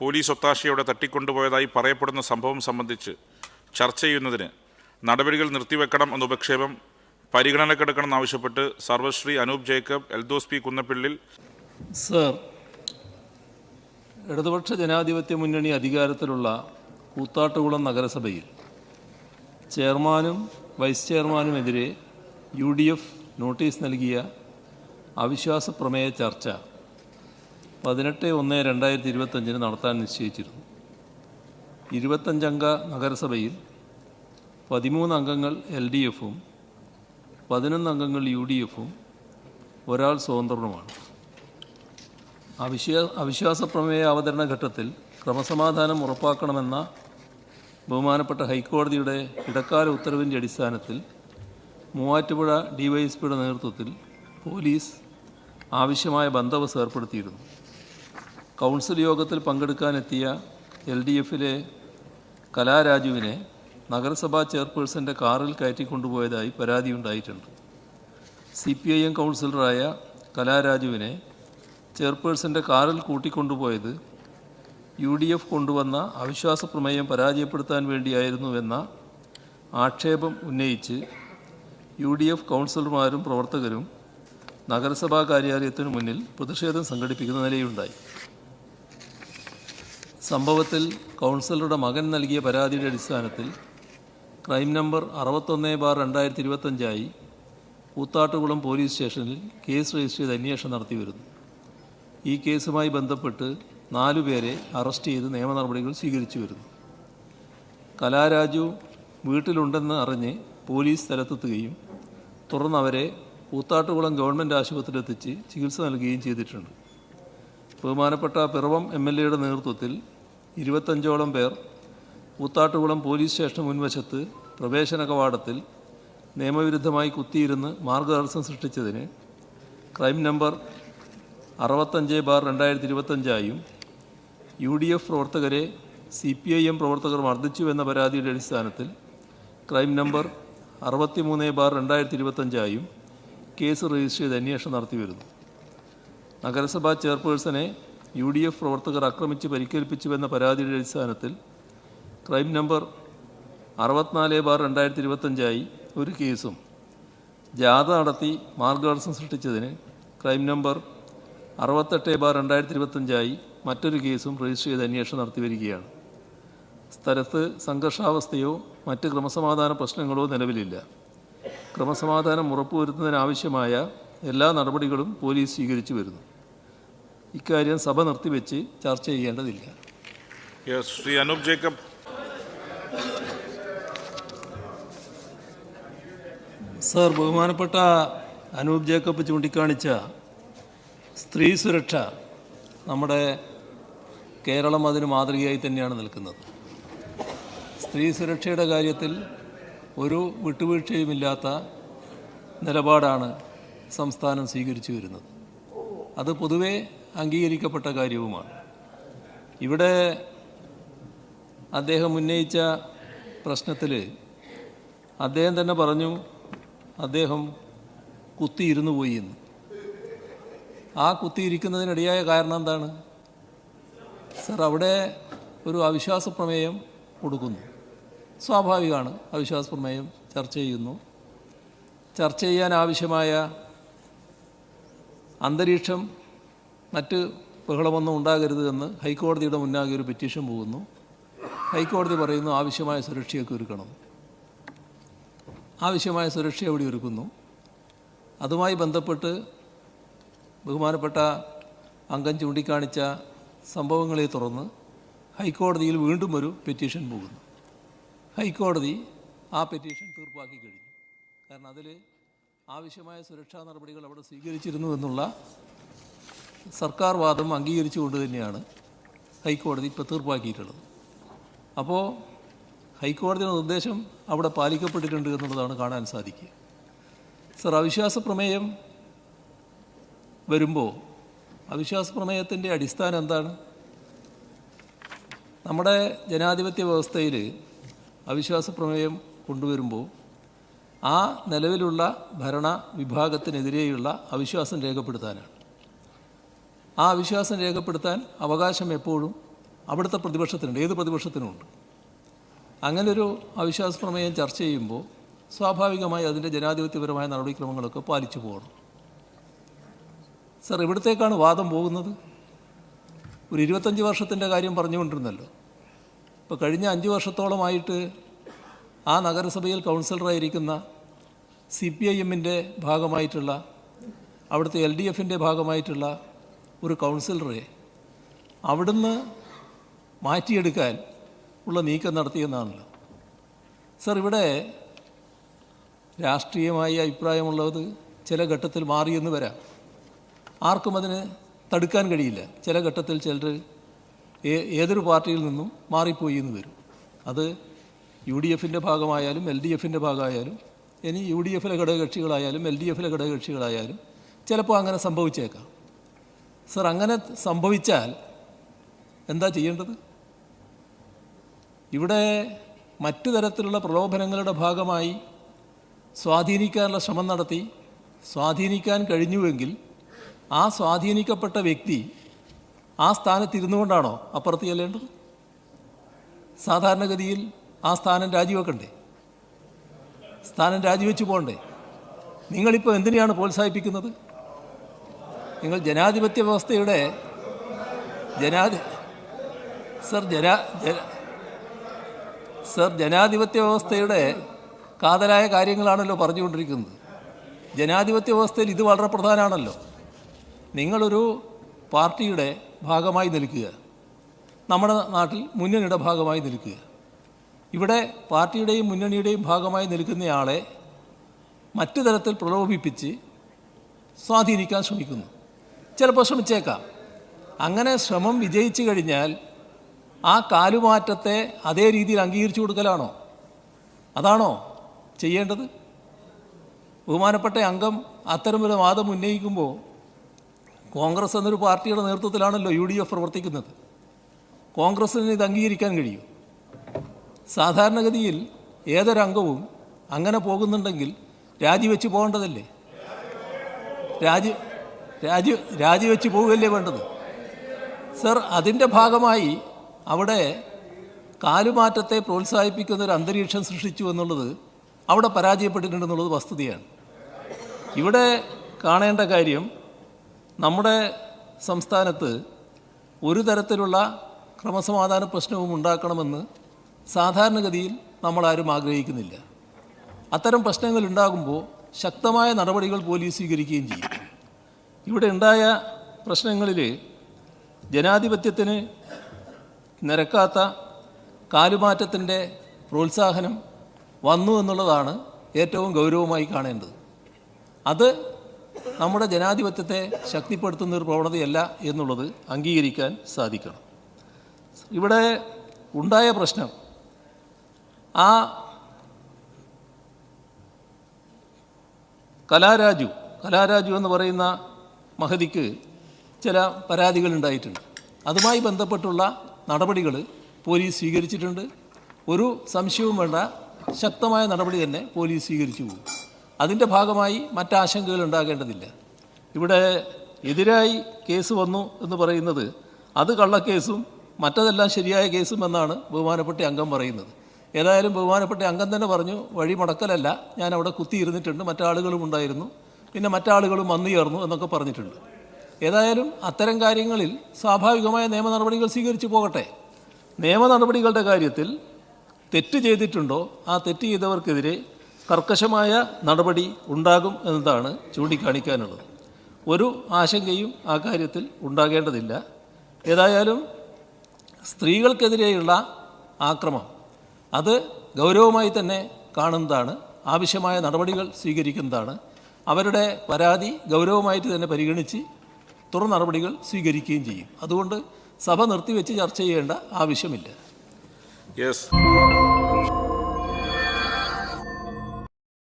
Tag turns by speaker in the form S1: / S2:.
S1: Police ഒത്താശയോടെ തട്ടിക്കൊണ്ടുപോയതായി പറയപ്പെടുന്ന സംഭവം സംബന്ധിച്ച് ചർച്ച ചെയ്യുന്നതിന് നടപടികൾ നിർത്തിവെക്കണം എന്ന ഉപക്ഷേപം പരിഗണനക്കെടുക്കണമെന്നാവശ്യപ്പെട്ട് സർവശ്രീ Anoop Jacob Eldhose P Kunnappillil
S2: sir ഇടതുപക്ഷ ജനാധിപത്യ മുന്നണി അധികാരത്തിലുള്ള കൂത്താട്ടുകുളം നഗരസഭയിൽ ചെയർമാനും വൈസ് ചെയർമാനുമെതിരെ യു ഡി എഫ് നോട്ടീസ് നൽകിയ അവിശ്വാസ പ്രമേയ ചർച്ച പതിനെട്ട് ഒന്ന് രണ്ടായിരത്തി ഇരുപത്തഞ്ചിന് നടത്താൻ നിശ്ചയിച്ചിരുന്നു. ഇരുപത്തഞ്ചംഗ നഗരസഭയിൽ പതിമൂന്ന് അംഗങ്ങൾ എൽ ഡി എഫും പതിനൊന്ന് അംഗങ്ങൾ യു ഡി എഫും ഒരാൾ സ്വതന്ത്രനുമാണ്. അവിശ്വാ അവിശ്വാസ പ്രമേയ അവതരണ ഘട്ടത്തിൽ ക്രമസമാധാനം ഉറപ്പാക്കണമെന്ന ബഹുമാനപ്പെട്ട ഹൈക്കോടതിയുടെ ഇടക്കാല ഉത്തരവിന്റെ അടിസ്ഥാനത്തിൽ മൂവാറ്റുപുഴ ഡിവൈഎസ്പിയുടെ നേതൃത്വത്തിൽ പോലീസ് ആവശ്യമായ ബന്ധവസ് ഏർപ്പെടുത്തിയിരുന്നു. കൗൺസിൽ യോഗത്തിൽ പങ്കെടുക്കാനെത്തിയ എൽ ഡി എഫിലെ കലാരാജുവിനെ നഗരസഭാ ചെയർപേഴ്സന്റെ കാറിൽ കയറ്റിക്കൊണ്ടുപോയതായി പരാതിയുണ്ടായിട്ടുണ്ട് സി പി ഐ എം കൗൺസിലറായ കലാരാജുവിനെ ചെയർപേഴ്സന്റെ കാറിൽ കൂട്ടിക്കൊണ്ടുപോയത് യു ഡി എഫ് കൊണ്ടുവന്ന അവിശ്വാസ പ്രമേയം പരാജയപ്പെടുത്താൻ വേണ്ടിയായിരുന്നുവെന്ന ആക്ഷേപം ഉന്നയിച്ച് യു ഡി എഫ് കൗൺസിലർമാരും പ്രവർത്തകരും നഗരസഭാ കാര്യാലയത്തിനു മുന്നിൽ പ്രതിഷേധം സംഘടിപ്പിക്കുന്ന നിലയുണ്ടായി. സംഭവത്തിൽ കൗൺസിലറുടെ മകൻ നൽകിയ പരാതിയുടെ അടിസ്ഥാനത്തിൽ ക്രൈം നമ്പർ അറുപത്തൊന്ന് ബാർ രണ്ടായിരത്തി ഇരുപത്തഞ്ചായി കൂത്താട്ടുകുളം പോലീസ് സ്റ്റേഷനിൽ കേസ് രജിസ്റ്റർ ചെയ്ത് അന്വേഷണം നടത്തി വരുന്നു. ഈ കേസുമായി ബന്ധപ്പെട്ട് നാലുപേരെ അറസ്റ്റ് ചെയ്ത് നിയമ നടപടികൾ സ്വീകരിച്ചു വരുന്നു. കലാരാജു വീട്ടിലുണ്ടെന്ന് അറിഞ്ഞ് പോലീസ് സ്ഥലത്തെത്തുകയും തുടർന്ന് അവരെ കൂത്താട്ടുകുളം ഗവൺമെന്റ് ആശുപത്രിയിലെത്തിച്ച് ചികിത്സ നൽകുകയും ചെയ്തിട്ടുണ്ട്. ബഹുമാനപ്പെട്ട പിറവം എം എൽ എയുടെ നേതൃത്വത്തിൽ ഇരുപത്തഞ്ചോളം പേർ കൂത്താട്ടുകുളം പോലീസ് സ്റ്റേഷൻ മുൻവശത്ത് പ്രവേശന കവാടത്തിൽ നിയമവിരുദ്ധമായി കുത്തിയിരുന്ന് മാർഗതടസ്സം സൃഷ്ടിച്ചതിന് ക്രൈം നമ്പർ അറുപത്തഞ്ച് ബാർ രണ്ടായിരത്തി ഇരുപത്തഞ്ചായും യു ഡി എഫ് പ്രവർത്തകരെ സി പി ഐ എം പ്രവർത്തകർ മർദ്ദിച്ചുവെന്ന പരാതിയുടെ അടിസ്ഥാനത്തിൽ ക്രൈം നമ്പർ അറുപത്തിമൂന്ന് ബാർ രണ്ടായിരത്തി ഇരുപത്തഞ്ചായും കേസ് രജിസ്റ്റർ ചെയ്ത് അന്വേഷണം നടത്തിവരുന്നു. നഗരസഭാ ചെയർപേഴ്സണെ യു ഡി എഫ് പ്രവർത്തകർ ആക്രമിച്ച് പരിക്കേൽപ്പിച്ചുവെന്ന പരാതിയുടെ അടിസ്ഥാനത്തിൽ ക്രൈം നമ്പർ അറുപത്തിനാല് ബാർ രണ്ടായിരത്തി ഇരുപത്തഞ്ചായി ഒരു കേസും ജാഥ നടത്തി മാർഗദർശനം സൃഷ്ടിച്ചതിന് ക്രൈം നമ്പർ അറുപത്തെട്ട് ബാർ രണ്ടായിരത്തി ഇരുപത്തഞ്ചായി മറ്റൊരു കേസും രജിസ്റ്റർ ചെയ്ത് അന്വേഷണം നടത്തി വരികയാണ്. സ്ഥലത്ത് സംഘർഷാവസ്ഥയോ മറ്റ് ക്രമസമാധാന പ്രശ്നങ്ങളോ നിലവിലില്ല. ക്രമസമാധാനം ഉറപ്പുവരുത്തുന്നതിനാവശ്യമായ എല്ലാ നടപടികളും പോലീസ് സ്വീകരിച്ചു വരുന്നു. ഇക്കാര്യം സഭ നിർത്തിവെച്ച് ചർച്ച ചെയ്യേണ്ടതില്ല.
S1: ശ്രീ അനൂപ് ജേക്കബ്.
S2: സർ ബഹുമാനപ്പെട്ട അനൂപ് ജേക്കബ് ചൂണ്ടിക്കാണിച്ച സ്ത്രീ സുരക്ഷ നമ്മുടെ കേരളം അതിന് മാതൃകയായി തന്നെയാണ് നിൽക്കുന്നത്. സ്ത്രീ സുരക്ഷയുടെ കാര്യത്തിൽ ഒരു വിട്ടുവീഴ്ചയുമില്ലാത്ത നിലപാടാണ് സംസ്ഥാനം സ്വീകരിച്ചു വരുന്നത്. അത് പൊതുവെ അംഗീകരിക്കപ്പെട്ട കാര്യവുമാണ്. ഇവിടെ അദ്ദേഹം ഉന്നയിച്ച പ്രശ്നത്തിൽ അദ്ദേഹം തന്നെ പറഞ്ഞു അദ്ദേഹം കുത്തിയിരുന്നു പോയി എന്ന്. ആ കുത്തിയിരിക്കുന്നതിനിടയായ കാരണം എന്താണ്? സർ അവിടെ ഒരു അവിശ്വാസ പ്രമേയം കൊടുക്കുന്നു സ്വാഭാവികമാണ് അവിശ്വാസ പ്രമേയം ചർച്ച ചെയ്യുന്നു. ചർച്ച ചെയ്യാൻ ആവശ്യമായ അന്തരീക്ഷം മറ്റ് ബഹളമൊന്നും ഉണ്ടാകരുത് എന്ന് ഹൈക്കോടതിയുടെ മുന്നാകെ ഒരു പെറ്റീഷൻ പോകുന്നു. ഹൈക്കോടതി പറയുന്നു ആവശ്യമായ സുരക്ഷയൊക്കെ ഒരുക്കണം. ആവശ്യമായ സുരക്ഷ എവിടെ ഒരുക്കുന്നു. അതുമായി ബന്ധപ്പെട്ട് ബഹുമാനപ്പെട്ട അംഗം ചൂണ്ടിക്കാണിച്ച സംഭവങ്ങളെ തുടർന്ന് ഹൈക്കോടതിയിൽ വീണ്ടും ഒരു പെറ്റീഷൻ പോകുന്നു. ഹൈക്കോടതി ആ പെറ്റീഷൻ തീർപ്പാക്കി കഴിഞ്ഞു. കാരണം അതിൽ ആവശ്യമായ സുരക്ഷാ നടപടികൾ അവിടെ സ്വീകരിച്ചിരുന്നു എന്നുള്ള സർക്കാർ വാദം അംഗീകരിച്ചുകൊണ്ട് തന്നെയാണ് ഹൈക്കോടതി ഇപ്പോൾ തീർപ്പാക്കിയിട്ടുള്ളത്. അപ്പോൾ ഹൈക്കോടതിയുടെ നിർദ്ദേശം അവിടെ പാലിക്കപ്പെട്ടിട്ടുണ്ട് എന്നുള്ളതാണ് കാണാൻ സാധിക്കുക. സർ അവിശ്വാസ പ്രമേയം വരുമ്പോൾ അവിശ്വാസ പ്രമേയത്തിന്റെ അടിസ്ഥാനം എന്താണ്? നമ്മുടെ ജനാധിപത്യ വ്യവസ്ഥയിൽ അവിശ്വാസ പ്രമേയം കൊണ്ടുവരുമ്പോൾ ആ നിലവിലുള്ള ഭരണ വിഭാഗത്തിനെതിരെയുള്ള അവിശ്വാസം രേഖപ്പെടുത്താനാണ്. ആ വിശ്വാസം രേഖപ്പെടുത്താൻ അവകാശം എപ്പോഴും അവിടുത്തെ പ്രതിപക്ഷത്തിനുണ്ട്. ഏത് പ്രതിപക്ഷത്തിനുമുണ്ട്? അങ്ങനൊരു അവിശ്വാസ പ്രമേയം ചർച്ച ചെയ്യുമ്പോൾ സ്വാഭാവികമായി അതിന്റെ ജനാധിപത്യപരമായ നടപടിക്രമങ്ങളൊക്കെ പാലിച്ചു പോകണം. സർ ഇവിടത്തേക്കാണ് വാദം പോകുന്നത്? ഒരു ഇരുപത്തഞ്ച് വർഷത്തിന്റെ കാര്യം പറഞ്ഞുകൊണ്ടിരുന്നല്ലോ. ഇപ്പോൾ കഴിഞ്ഞ അഞ്ച് വർഷത്തോളമായിട്ട് ആ നഗരസഭയിൽ കൗൺസിലറായിരിക്കുന്ന സി പി ഐ എമ്മിന്റെ ഭാഗമായിട്ടുള്ള അവിടുത്തെ എൽ ഡി എഫിന്റെ ഭാഗമായിട്ടുള്ള ഒരു കൗൺസിലറെ അവിടുന്ന് മാറ്റിയെടുക്കാൻ ഉള്ള നീക്കം നടത്തിയെന്നാണല്ലോ സർ ഇവിടെ രാഷ്ട്രീയമായി അഭിപ്രായമുള്ളത് ചില ഘട്ടത്തിൽ മാറിയെന്ന് വരാം. ആർക്കും അതിന് തടുക്കാൻ കഴിയില്ല. ചില ഘട്ടത്തിൽ ചിലർ ഏതൊരു പാർട്ടിയിൽ നിന്നും മാറിപ്പോയി എന്ന് വരും. അത് യു ഡി എഫിന്റെ ഭാഗമായാലും എൽ ഡി എഫിന്റെ ഭാഗമായാലും ഇനി യു ഡി എഫിലെ ഘടകകക്ഷികളായാലും എൽ ഡി എഫിലെ ഘടകകക്ഷികളായാലും ചിലപ്പോൾ അങ്ങനെ സംഭവിച്ചേക്കാം. സർ അങ്ങനെ സംഭവിച്ചാൽ എന്താ ചെയ്യേണ്ടത്? ഇവിടെ മറ്റു തരത്തിലുള്ള പ്രലോഭനങ്ങളുടെ ഭാഗമായി സ്വാധീനിക്കാനുള്ള ശ്രമം നടത്തി സ്വാധീനിക്കാൻ കഴിഞ്ഞുവെങ്കിൽ ആ സ്വാധീനിക്കപ്പെട്ട വ്യക്തി ആ സ്ഥാനത്ത് ഇരുന്നു കൊണ്ടാണോ അപ്പുറത്ത് ചെല്ലേണ്ടത്? സാധാരണഗതിയിൽ ആ സ്ഥാനം രാജിവെക്കണ്ടേ? സ്ഥാനം രാജിവെച്ച് പോകണ്ടേ? നിങ്ങളിപ്പോൾ എന്തിനെയാണ് പ്രോത്സാഹിപ്പിക്കുന്നത്? നിങ്ങൾ ജനാധിപത്യ വ്യവസ്ഥയുടെ ജനാധി സർ ജനാ സർ ജനാധിപത്യ വ്യവസ്ഥയുടെ കാതലായ കാര്യങ്ങളാണല്ലോ പറഞ്ഞുകൊണ്ടിരിക്കുന്നത്. ജനാധിപത്യ വ്യവസ്ഥയിൽ ഇത് വളരെ പ്രധാനമാണല്ലോ. നിങ്ങളൊരു പാർട്ടിയുടെ ഭാഗമായി നിൽക്കുക. നമ്മുടെ നാട്ടിൽ മുന്നണിയുടെ ഭാഗമായി നിൽക്കുക. ഇവിടെ പാർട്ടിയുടെയും മുന്നണിയുടെയും ഭാഗമായി നിൽക്കുന്നയാളെ മറ്റു തരത്തിൽ പ്രലോഭിപ്പിച്ച് സ്വാധീനിക്കാൻ ശ്രമിക്കുന്നു. ചിലപ്പോൾ ശ്രമിച്ചേക്കാം. അങ്ങനെ ശ്രമം വിജയിച്ചു കഴിഞ്ഞാൽ ആ കാലുമാറ്റത്തെ അതേ രീതിയിൽ അംഗീകരിച്ചു കൊടുക്കലാണോ? അതാണോ ചെയ്യേണ്ടത്? ബഹുമാനപ്പെട്ട അംഗം അത്തരമൊരു വാദം ഉന്നയിക്കുമ്പോൾ കോൺഗ്രസ് എന്നൊരു പാർട്ടിയുടെ നേതൃത്വത്തിലാണല്ലോ യു ഡി എഫ് പ്രവർത്തിക്കുന്നത്. കോൺഗ്രസ്സിന് ഇത് അംഗീകരിക്കാൻ കഴിയും. സാധാരണഗതിയിൽ ഏതൊരംഗവും അങ്ങനെ പോകുന്നുണ്ടെങ്കിൽ രാജിവെച്ച് പോകേണ്ടതല്ലേ? രാജി രാജി രാജിവെച്ച് പോവുകയല്ലേ വേണ്ടത്? സർ അതിന്റെ ഭാഗമായി അവിടെ കാലുമാറ്റത്തെ പ്രോത്സാഹിപ്പിക്കുന്ന ഒരു അന്തരീക്ഷം സൃഷ്ടിച്ചു എന്നുള്ളത് അവിടെ പരാജയപ്പെട്ടിട്ടുണ്ടെന്നുള്ളത് വസ്തുതയാണ്. ഇവിടെ കാണേണ്ട കാര്യം നമ്മുടെ സംസ്ഥാനത്ത് ഒരു തരത്തിലുള്ള ക്രമസമാധാന പ്രശ്നവും ഉണ്ടാക്കണമെന്ന് സാധാരണഗതിയിൽ നമ്മളാരും ആഗ്രഹിക്കുന്നില്ല. അത്തരം പ്രശ്നങ്ങൾ ഉണ്ടാകുമ്പോൾ ശക്തമായ നടപടികൾ പോലീസ് സ്വീകരിക്കുകയും ചെയ്യും. ഇവിടെ ഉണ്ടായ പ്രശ്നങ്ങളിൽ ജനാധിപത്യത്തിന് നിരക്കാത്ത കാലുമാറ്റത്തിന്റെ പ്രോത്സാഹനം വന്നു എന്നുള്ളതാണ് ഏറ്റവും ഗൗരവമായി കാണേണ്ടത്. അത് നമ്മുടെ ജനാധിപത്യത്തെ ശക്തിപ്പെടുത്തുന്ന ഒരു പ്രവണതയല്ല എന്നുള്ളത് അംഗീകരിക്കാൻ സാധിക്കണം. ഇവിടെ ഉണ്ടായ പ്രശ്നം ആ കലാരാജു കലാരാജു എന്ന് പറയുന്ന മഹതിക്ക് ചില പരാതികൾ ഉണ്ടായിട്ടുണ്ട്. അതുമായി ബന്ധപ്പെട്ടുള്ള നടപടികൾ പോലീസ് സ്വീകരിച്ചിട്ടുണ്ട്. ഒരു സംശയവും വേണ്ട ശക്തമായ നടപടി തന്നെ പോലീസ് സ്വീകരിച്ചു പോകും. അതിന്റെ ഭാഗമായി മറ്റാശങ്കകൾ ഉണ്ടാകേണ്ടതില്ല. ഇവിടെ എതിരായി കേസ് വന്നു എന്ന് പറയുന്നത് അത് കള്ളക്കേസും മറ്റതെല്ലാം ശരിയായ കേസും എന്നാണ് ബഹുമാനപ്പെട്ട അംഗം പറയുന്നത്. ഏതായാലും ബഹുമാനപ്പെട്ട അംഗം തന്നെ പറഞ്ഞു വഴി മുടക്കലല്ല. ഞാൻ അവിടെ കുത്തിയിരുന്നിട്ടുണ്ട്. മറ്റാളുകളും ഉണ്ടായിരുന്നു പിന്നെ മറ്റാളുകളും വന്നു ചേർന്നു എന്നൊക്കെ പറഞ്ഞിട്ടുണ്ട്. ഏതായാലും അത്തരം കാര്യങ്ങളിൽ സ്വാഭാവികമായ നിയമ നടപടികൾ സ്വീകരിച്ചു പോകട്ടെ. നിയമ നടപടികളുടെ കാര്യത്തിൽ തെറ്റ് ചെയ്തിട്ടുണ്ടോ? ആ തെറ്റ് ചെയ്തവർക്കെതിരെ കർക്കശമായ നടപടി ഉണ്ടാകും എന്നതാണ് ചൂണ്ടിക്കാണിക്കാനുള്ളത്. ഒരു ആശങ്കയും ആ കാര്യത്തിൽ ഉണ്ടാകേണ്ടതില്ല. ഏതായാലും സ്ത്രീകൾക്കെതിരെയുള്ള ആക്രമം അത് ഗൗരവമായി തന്നെ കാണുന്നതാണ്. ആവശ്യമായ നടപടികൾ സ്വീകരിക്കുന്നതാണ്. അവരുടെ പരാതി ഗൗരവമായിട്ട് തന്നെ പരിഗണിച്ച് തുടർ നടപടികൾ സ്വീകരിക്കുകയും ചെയ്യും. അതുകൊണ്ട് സഭ നിർത്തിവെച്ച് ചർച്ച ചെയ്യേണ്ട ആവശ്യമില്ല.
S1: യെസ്